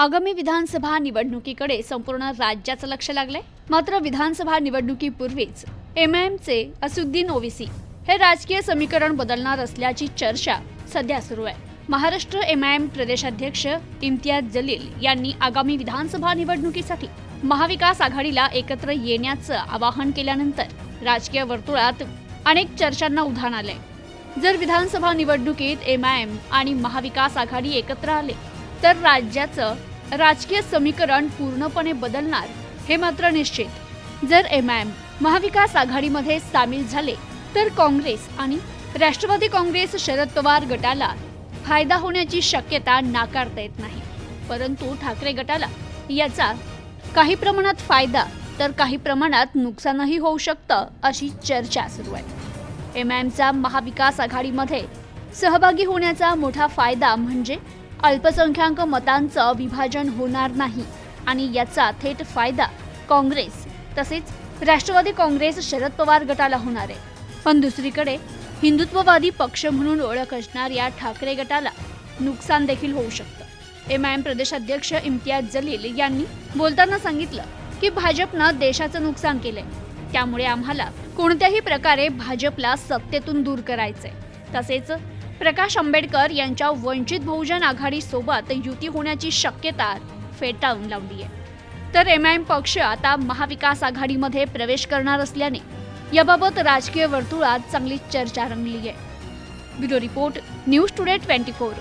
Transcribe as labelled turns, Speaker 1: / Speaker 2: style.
Speaker 1: आगामी विधानसभा निवडणुकीकडे संपूर्ण राज्याचं लक्ष लागलंय. मात्र विधानसभा निवडणुकीपूर्वीच एम आय एमचे असुद्दीन ओवीसी हे राजकीय समीकरण बदलणार असल्याची चर्चा सध्या सुरू आहे. महाराष्ट्र एम आय एम प्रदेशाध्यक्ष इम्तियाज जलील यांनी आगामी विधानसभा निवडणुकीसाठी महाविकास आघाडीला एकत्र येण्याचं आवाहन केल्यानंतर राजकीय वर्तुळात अनेक चर्चांना उधाण आलंय. जर विधानसभा निवडणुकीत एम आय एम आणि महाविकास आघाडी एकत्र आले तर राज्याचं राजकीय समीकरण पूर्णपणे बदलणार हे मात्र निश्चित. जर एम आय एम महाविकास आघाडीमध्ये सामील झाले तर काँग्रेस आणि राष्ट्रवादी काँग्रेस शरद पवार गटाला फायदा होण्याची शक्यता नाकारता येत नाही. परंतु ठाकरे गटाला याचा काही प्रमाणात फायदा तर काही प्रमाणात नुकसानही होऊ शकतं अशी चर्चा सुरू आहे. एम आय एमचा महाविकास आघाडीमध्ये सहभागी होण्याचा मोठा फायदा म्हणजे अल्पसंख्याक मतांचं विभाजन होणार नाही आणि याचा थेट फायदा काँग्रेस तसेच राष्ट्रवादी काँग्रेस शरद पवार गटाला होणार आहे. पण दुसरीकडे हिंदुत्ववादी पक्ष म्हणून ओळख असणाऱ्या ठाकरे गटाला नुकसान देखील होऊ शकतं. एम आय एम प्रदेशाध्यक्ष इम्तियाज जलील यांनी बोलताना सांगितलं की भाजपनं देशाचं नुकसान केलंय. त्यामुळे आम्हाला कोणत्याही प्रकारे भाजपला सत्तेतून दूर करायचंय. तसेच प्रकाश आंबेडकर यांच्या वंचित बहुजन आघाडीसोबत युती होण्याची शक्यता फेटाळून लावली आहे. तर एम आय एम पक्ष आता महाविकास आघाडीमध्ये प्रवेश करणार असल्याने याबाबत राजकीय वर्तुळात चांगली चर्चा रंगली आहे. Bureau report news today twenty four.